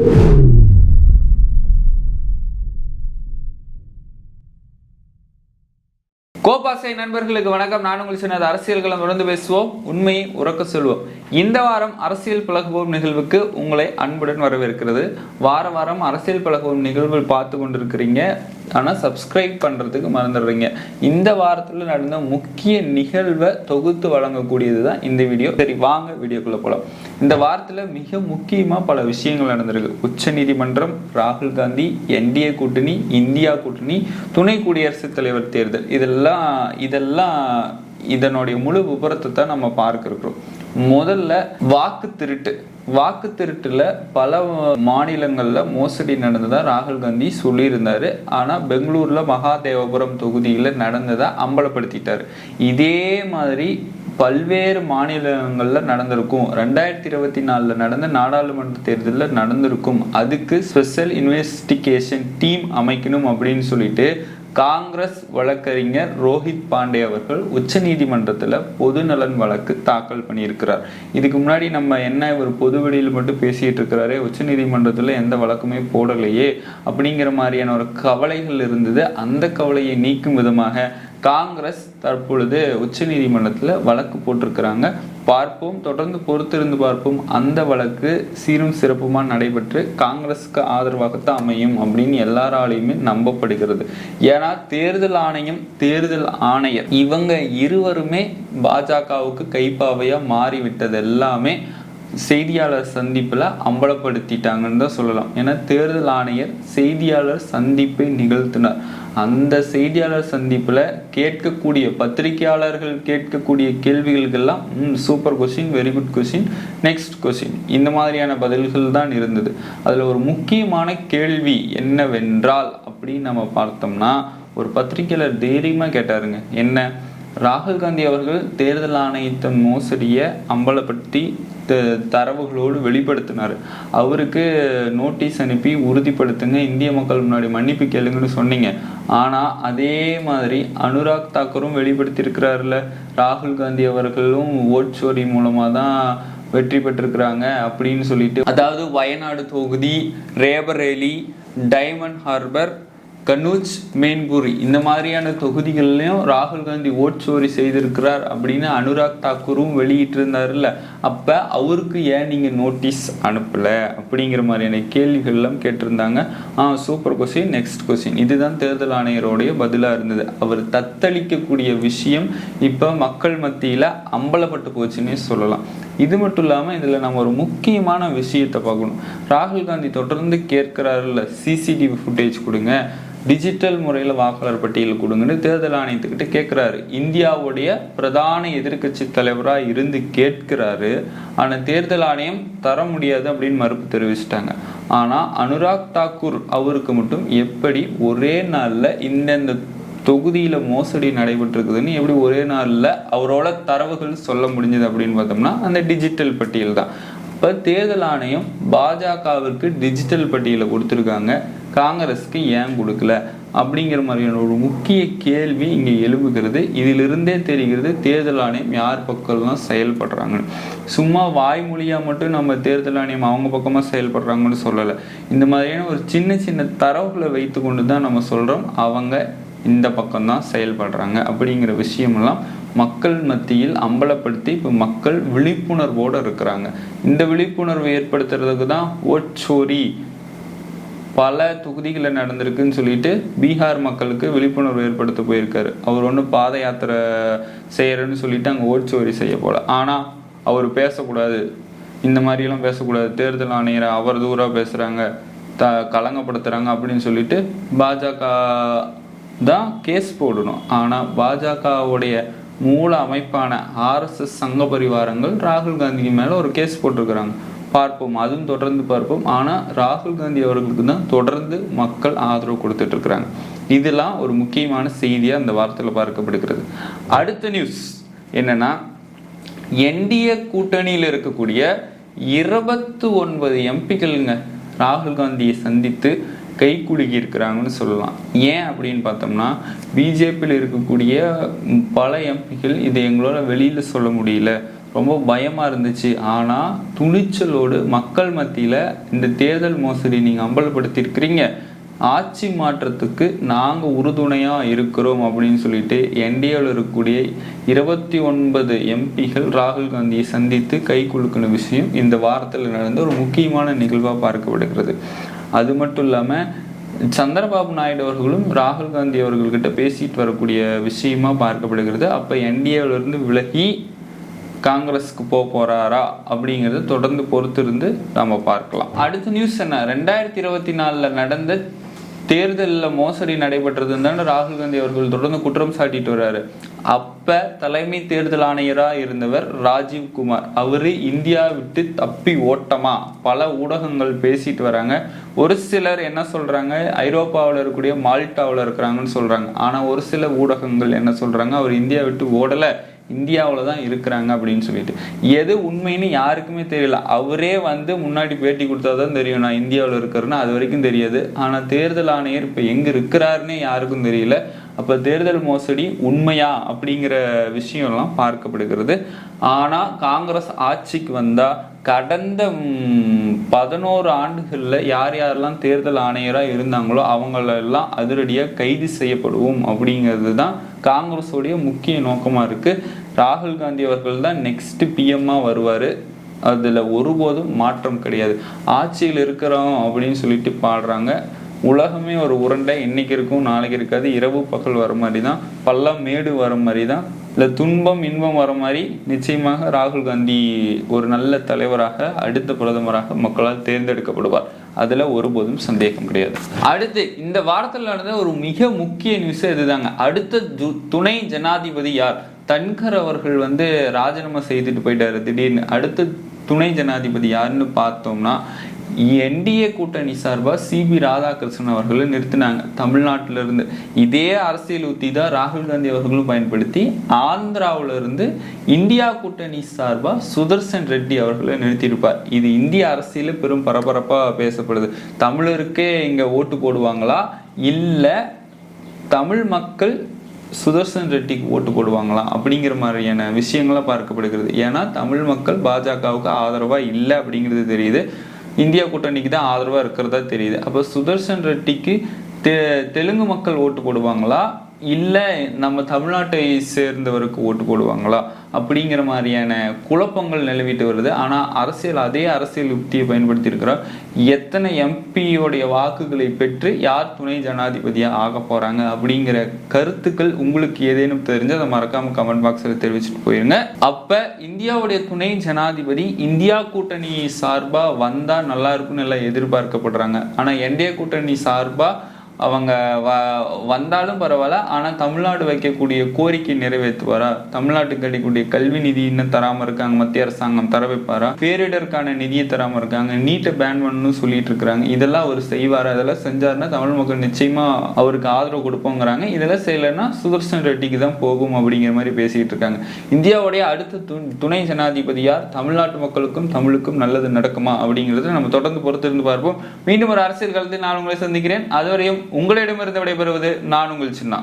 கோபாசை நண்பர்களுக்கு வணக்கம். நான் உங்கள் சின்னது அரசியல்களை தொடர்ந்து பேசுவோம். உண்மையை உறக்க சொல்வோம். இந்த வாரம் அரசியல் பழகுவோம் நிகழ்வுக்கு உங்களை அன்புடன் வரவேற்கிறது. வார வாரம் அரசியல் பழகுவோம் நிகழ்வு பார்த்து கொண்டிருக்கிறீங்க. ஆனால் சப்ஸ்கிரைப் பண்ணுறதுக்கு மறந்துடுறீங்க. இந்த வாரத்தில் நடந்த முக்கிய நிகழ்வை தொகுத்து வழங்கக்கூடியது தான் இந்த வீடியோ சரி வாங்க வீடியோக்குள்ளே போகலாம் இந்த வாரத்தில் மிக முக்கியமாக பல விஷயங்கள் நடந்திருக்கு. உச்ச நீதிமன்றம் ராகுல் காந்தி என்டிஏ கூட்டணி இந்தியா கூட்டணி துணை குடியரசுத் தலைவர் தேர்தல். இதெல்லாம் இதெல்லாம் இதனுடைய முழு விபரத்தை தான் நம்ம பார்க்க இருக்கிறோம். முதல்ல வாக்கு திருட்டு. வாக்கு திருட்டுல பல மாநிலங்களில் மோசடி நடந்ததாக ராகுல் காந்தி சொல்லியிருந்தார். ஆனால் பெங்களூரில் மகாதேவபுரம் தொகுதியில் நடந்ததை அம்பலப்படுத்திட்டார். இதே மாதிரி பல்வேறு மாநிலங்களில் நடந்திருக்கும். ரெண்டாயிரத்தி இருபத்தி நாலில் நடந்த நாடாளுமன்ற தேர்தலில் நடந்திருக்கும். அதுக்கு ஸ்பெஷல் இன்வெஸ்டிகேஷன் டீம் அமைக்கணும் அப்படின்னு சொல்லிட்டு காங்கிரஸ் வழக்கறிஞர் ரோஹித் பாண்டே அவர்கள் உச்சநீதிமன்றத்தில் பொது நலன் வழக்கு தாக்கல் பண்ணியிருக்கிறார். இதுக்கு முன்னாடி நம்ம என்ன ஒரு பொது வெளியில் மட்டும் பேசிட்டு இருக்கிறாரே உச்சநீதிமன்றத்தில் எந்த வழக்குமே போடலையே அப்படிங்கிற மாதிரியான ஒரு கவலைகள் இருந்தது. அந்த கவலையை நீக்கும் விதமாக காங்கிரஸ் தற்பொழுது உச்சநீதிமன்றத்தில் வழக்கு போட்டிருக்கிறாங்க. பார்ப்போம் தொடர்ந்து பொறுத்திருந்து பார்ப்போம். அந்த வழக்கு சீரும் சிறப்புமாக நடைபெற்று காங்கிரஸுக்கு ஆதரவாகத்தான் அமையும் அப்படின்னு எல்லாராலையுமே நம்பப்படுகிறது. ஏன்னா தேர்தல் ஆணையம் தேர்தல் ஆணையர் இவங்க இருவருமே பாஜகவுக்கு கைப்பாவையாக மாறிவிட்டது எல்லாமே செய்தியாளர் சந்திப்பில் அம்பலப்படுத்திட்டாங்கன்னு தான் சொல்லலாம். ஏன்னா தேர்தல் ஆணையர் செய்தியாளர் சந்திப்பை நிகழ்த்தினார். அந்த செய்தியாளர் சந்திப்பில் கேட்கக்கூடிய பத்திரிகையாளர்கள் கேட்கக்கூடிய கேள்விகளுக்கெல்லாம் super question very good question next question இந்த மாதிரியான பதில்கள் தான் இருந்தது. அதில் ஒரு முக்கியமான கேள்வி என்னவென்றால் அப்படின்னு நம்ம பார்த்தோம்னா ஒரு பத்திரிகையாளர் தைரியமாக கேட்டாருங்க. என்ன? ராகுல் காந்தி அவர்கள் தேர்தல் ஆணையத்தின் மோசடியை அம்பலப்படுத்தி தரவுகளோடு வெளிப்படுத்தினார். அவருக்கு நோட்டீஸ் அனுப்பி உறுதிப்படுத்துங்க இந்திய மக்கள் முன்னாடி மன்னிப்பு கேளுங்கன்னு சொன்னீங்க. ஆனால் அதே மாதிரி அனுராக் தாக்கரும் வெளிப்படுத்தியிருக்கிறாருல ராகுல் காந்தி அவர்களும் ஓட் சோரி மூலமாக தான் வெற்றி பெற்றிருக்கிறாங்க அப்படின்னு சொல்லிட்டு. அதாவது வயநாடு தொகுதி ரேபரேலி டைமண்ட் ஹார்பர் கனூஜ் மேன்பூரி இந்த மாதிரியான தொகுதிகள்லையும் ராகுல் காந்தி ஓட் சோரி செய்திருக்கிறார் அப்படின்னு அனுராக் தாக்கூரும் வெளியிட்டிருந்தாருல்ல. அப்போ அவருக்கு ஏன் நீங்கள் நோட்டீஸ் அனுப்பலை? அப்படிங்கிற மாதிரியான கேள்விகள்லாம் கேட்டிருந்தாங்க. ஆ சூப்பர் கொஸ்டின் நெக்ஸ்ட் கொஸ்டின் இதுதான் தேர்தல் ஆணையரோடைய பதிலாக இருந்தது. அவர் தத்தளிக்கக்கூடிய விஷயம் இப்போ மக்கள் மத்தியில் அம்பலப்பட்டு போச்சுன்னே சொல்லலாம். இது மட்டும் இல்லாமல் இதில் நம்ம ஒரு முக்கியமான விஷயத்தை பார்க்கணும். ராகுல் காந்தி தொடர்ந்து கேட்கிறாருல்ல சிசிடிவி ஃபுட்டேஜ் கொடுங்க டிஜிட்டல் முறையில் வாக்காளர் பட்டியல் கொடுங்கன்னு தேர்தல் ஆணையத்துக்கிட்ட கேட்குறாரு. இந்தியாவுடைய பிரதான எதிர்கட்சி தலைவராக இருந்து கேட்கிறாரு. ஆனால் தேர்தல் ஆணையம் தர முடியாது அப்படின்னு மறுப்பு தெரிவிச்சிட்டாங்க. ஆனால் அனுராக் தாக்கூர் அவருக்கு மட்டும் எப்படி ஒரே நாளில் இந்தந்த தொகுதியில் மோசடி நடைபெற்றிருக்குதுன்னு எப்படி ஒரே நாளில் அவரோட தரவுகள் சொல்ல முடிஞ்சது அப்படின்னு பார்த்தோம்னா அந்த டிஜிட்டல் பட்டியல் தான். இப்போ தேர்தல் ஆணையம் பாஜகவிற்கு டிஜிட்டல் பட்டியலை கொடுத்துருக்காங்க. காங்கிரஸுக்கு ஏன் கொடுக்கல? அப்படிங்கிற மாதிரியான ஒரு முக்கிய கேள்வி இங்கே எழுப்புகிறது இதிலிருந்தே தெரிகிறது தேர்தல் ஆணையம் யார் பக்கம்லாம் செயல்படுறாங்க. சும்மா வாய்மொழியாக மட்டும் நம்ம தேர்தல் ஆணையம் அவங்க பக்கமாக செயல்படுறாங்கன்னு சொல்லலை. இந்த மாதிரியான ஒரு சின்ன சின்ன தரவுகளை வைத்து கொண்டு தான் நம்ம சொல்கிறோம் அவங்க இந்த பக்கம்தான் செயல்படுறாங்க அப்படிங்கிற விஷயமெல்லாம் மக்கள் மத்தியில் அம்பலப்படுத்தி இப்போ மக்கள் விழிப்புணர்வோடு இருக்கிறாங்க. இந்த விழிப்புணர்வு ஏற்படுத்துறதுக்கு தான் ஓட்சோரி பல தொகுதிகளில் நடந்திருக்குன்னு சொல்லிட்டு பீகார் மக்களுக்கு விழிப்புணர்வு ஏற்படுத்த போயிருக்காரு. அவர் ஒன்றும் பாத யாத்திரை செய்யறேன்னு சொல்லிட்டு அங்கே ஓட்சோரி செய்ய போல. ஆனால் அவர் பேசக்கூடாது. இந்த மாதிரியெல்லாம் பேசக்கூடாது. தேர்தல் ஆணையரை அவர் தூராக பேசுகிறாங்க த கலங்கப்படுத்துகிறாங்க அப்படின்னு சொல்லிட்டு பாஜக தான் கேஸ் போடணும். ஆனால் பாஜகவுடைய மூல அமைப்பான ஆர்எஸ்எஸ் சங்க பரிவாரங்கள் ராகுல் காந்திக்கு மேலே ஒரு கேஸ் போட்டிருக்கிறாங்க. பார்ப்போம். அதுவும் தொடர்ந்து பார்ப்போம். ஆனால் ராகுல் காந்தி அவர்களுக்கு தான் தொடர்ந்து மக்கள் ஆதரவு கொடுத்துட்டு இருக்கிறாங்க. இதெல்லாம் ஒரு முக்கியமான செய்தியாக அந்த வார்த்தையில் பார்க்கப்படுகிறது. அடுத்த நியூஸ் என்னன்னா என்டிஏ கூட்டணியில் இருக்கக்கூடிய இருபத்து ஒன்பது எம்பிக்கள்ங்க ராகுல் காந்தியை சந்தித்து கை குலுக்கி இருக்கிறாங்கன்னு சொல்லலாம். ஏன் அப்படின்னு பார்த்தோம்னா பிஜேபியில் இருக்கக்கூடிய பல எம்பிகள் இதை எங்களால் வெளியில் சொல்ல முடியல. ரொம்ப பயமாக இருந்துச்சு. ஆனால் துணிச்சலோடு மக்கள் மத்தியில் இந்த தேர்தல் மோசடி நீங்கள் அம்பலப்படுத்தியிருக்கிறீங்க. ஆட்சி மாற்றத்துக்கு நாங்கள் உறுதுணையாக இருக்கிறோம் அப்படின்னு சொல்லிட்டு என்டிஏவில் இருக்கக்கூடிய இருபத்தி ஒன்பது எம்பிகள் ராகுல் காந்தியை சந்தித்து கை குலுக்கின விஷயம் இந்த வாரத்தில் நடந்த ஒரு முக்கியமான நிகழ்வாக பார்க்கப்படுகிறது. அது மட்டும் இல்லாமல் சந்திரபாபு நாயுடு அவர்களும் ராகுல் காந்தி அவர்கள்கிட்ட பேசிட்டு வரக்கூடிய விஷயமா பார்க்கப்படுகிறது. அப்போ என்டிஏவிலிருந்து விலகி காங்கிரஸுக்கு போக போறாரா அப்படிங்கிறத தொடர்ந்து பொறுத்திருந்து நம்ம பார்க்கலாம். அடுத்த நியூஸ் என்ன? ரெண்டாயிரத்தி இருபத்தி நாலில் நடந்த தேர்தலில் மோசடி நடைபெற்றதுன்னு தானே ராகுல் காந்தி அவர்கள் தொடர்ந்து குற்றம் சாட்டிட்டு வர்றாரு. அப்ப தலைமை தேர்தல் ஆணையராக இருந்தவர் ராஜீவ் குமார். அவரு இந்தியா விட்டு தப்பி ஓட்டமா? பல ஊடகங்கள் பேசிட்டு வராங்க. ஒரு சிலர் என்ன சொல்றாங்க? ஐரோப்பாவில் இருக்கக்கூடிய மால்டாவில் இருக்கிறாங்கன்னு சொல்றாங்க. ஆனா ஒரு சில ஊடகங்கள் என்ன சொல்றாங்க? அவர் இந்தியா விட்டு ஓடலை. இந்தியாவில் தான் இருக்கிறாங்க அப்படின்னு சொல்லிட்டு. எது உண்மைன்னு யாருக்குமே தெரியல. அவரே வந்து முன்னாடி பேட்டி கொடுத்தா தான் தெரியும் நான் இந்தியாவில் இருக்கிறேன்னா. அது வரைக்கும் தெரியாது. ஆனால் தேர்தல் ஆணையர் இப்போ எங்கே இருக்கிறாருன்னே யாருக்கும் தெரியல. அப்போ தேர்தல் மோசடி உண்மையா அப்படிங்கிற விஷயம்லாம் பார்க்கப்படுகிறது. ஆனால் காங்கிரஸ் ஆட்சிக்கு வந்தால் கடந்த பதினோரு ஆண்டுகளில் யார் யாரெல்லாம் தேர்தல் ஆணையராக இருந்தாங்களோ அவங்களெல்லாம் அதிரடியாக கைது செய்யப்படுவோம் அப்படிங்கிறது தான் காங்கிரஸோடைய முக்கிய நோக்கமாக இருக்குது ராகுல் காந்தி அவர்கள் தான் நெக்ஸ்ட் பிஎம்மாக வருவார். அதில் ஒருபோதும் மாற்றம் கிடையாது. ஆட்சியில் இருக்கிறோம் அப்படின்னு சொல்லிட்டு பாடுறாங்க. உலகமே ஒரு உருண்டை இன்னைக்கு இருக்கும் நாளைக்கு இருக்காது. இரவு பகல் வர மாதிரி தான் பள்ளம் மேடு வர மாதிரி தான் இல்லை துன்பம் இன்பம் வர மாதிரி நிச்சயமாக ராகுல் காந்தி ஒரு நல்ல தலைவராக அடுத்த பிரதமராக மக்களால் தேர்ந்தெடுக்கப்படுவார். அதுல ஒருபோதும் சந்தேகம் கிடையாது. அடுத்து இந்த வாரத்தில் நடந்த ஒரு மிக முக்கிய நியூஸ் இதுதாங்க. அடுத்த துணை ஜனாதிபதி யார்? தன்கர் அவர்கள் வந்து ராஜினாமா செய்துட்டு போயிட்டாரு திடீர்னு. அடுத்த துணை ஜனாதிபதி யாருன்னு பார்த்தோம்னா என்டிஏ கூட்டணி சார்பாக சிபி ராதாகிருஷ்ணன் அவர்களை நிறுத்தினாங்க. தமிழ்நாட்டிலிருந்து இதே அரசியல் உத்தி தான் ராகுல் காந்தி அவர்களும் பயன்படுத்தி ஆந்திராவிலிருந்து இந்தியா கூட்டணி சார்பாக சுதர்சன் ரெட்டி அவர்களை நிறுத்தியிருப்பார். இது இந்திய அரசியல பெரும் பரபரப்பாக பேசப்படுது. தமிழருக்கே இங்கே ஓட்டு போடுவாங்களா? இல்லை தமிழ் மக்கள் சுதர்சன் ரெட்டிக்கு ஓட்டு போடுவாங்களா? அப்படிங்கிற மாதிரியான விஷயங்கள்லாம் பார்க்கப்படுகிறது. ஏன்னா தமிழ் மக்கள் பாஜகவுக்கு ஆதரவாக இல்லை அப்படிங்கிறது தெரியுது. இந்தியா கூட்டணிக்கு தான் ஆதரவாக இருக்கிறதா தெரியுது. அப்போ சுதர்சன் ரெட்டிக்கு தெ தெலுங்கு மக்கள் ஓட்டு போடுவாங்களா? இல்லை நம்ம தமிழ்நாட்டை சேர்ந்தவருக்கு ஓட்டு போடுவாங்களா? அப்படிங்கிற மாதிரியான குழப்பங்கள் நிலவிட்டு வருது. ஆனால் அரசியல் அதே அரசியல் யுக்தியை பயன்படுத்தியிருக்கிறோம் எத்தனை எம்பியோடைய வாக்குகளை பெற்று யார் துணை ஜனாதிபதியாக ஆக போகிறாங்க அப்படிங்கிற கருத்துக்கள் உங்களுக்கு ஏதேனும் தெரிஞ்சு அதை மறக்காமல் கமெண்ட் பாக்ஸில் தெரிவிச்சுட்டு போயிருங்க. அப்போ இந்தியாவுடைய துணை ஜனாதிபதி இந்தியா கூட்டணி சார்பாக வந்தால் நல்லா இருக்கும்னு எல்லாம் எதிர்பார்க்கப்படுறாங்க. ஆனால் என்டிஏ கூட்டணி சார்பாக அவங்க வ வந்தாலும் பரவாயில்ல ஆனால் தமிழ்நாடு வைக்கக்கூடிய கோரிக்கை நிறைவேற்றுவாரா? தமிழ்நாட்டுக்கு கிடைக்கக்கூடிய கல்வி நிதி இன்னும் தராமல் இருக்காங்க மத்திய அரசாங்கம் தர வைப்பாரா? பேரிடருக்கான நிதியை தராமல் இருக்காங்க நீட்டை பேன் பண்ணணும்னு சொல்லிட்டு இருக்கிறாங்க. இதெல்லாம் அவர் செய்வாரா? இதெல்லாம் செஞ்சாருன்னா தமிழ் மக்கள் நிச்சயமாக அவருக்கு ஆதரவு கொடுப்போங்கிறாங்க. இதெல்லாம் செய்யலைன்னா சுதர்சன் ரெட்டிக்கு தான் போகும் அப்படிங்கிற மாதிரி பேசிக்கிட்டு இருக்காங்க. இந்தியாவுடைய அடுத்த து- துணை ஜனாதிபதி யார்? தமிழ்நாட்டு மக்களுக்கும் தமிழுக்கும் நல்லது நடக்குமா அப்படிங்கிறத நம்ம தொடர்ந்து பொறுத்திருந்து பார்ப்போம். மீண்டும் ஒரு அரசியல் காலத்தில் நான் உங்களை சந்திக்கிறேன். அதுவரையும் உங்களிடமிருந்து விடைபெறுவது நான் உங்கள் சின்னா.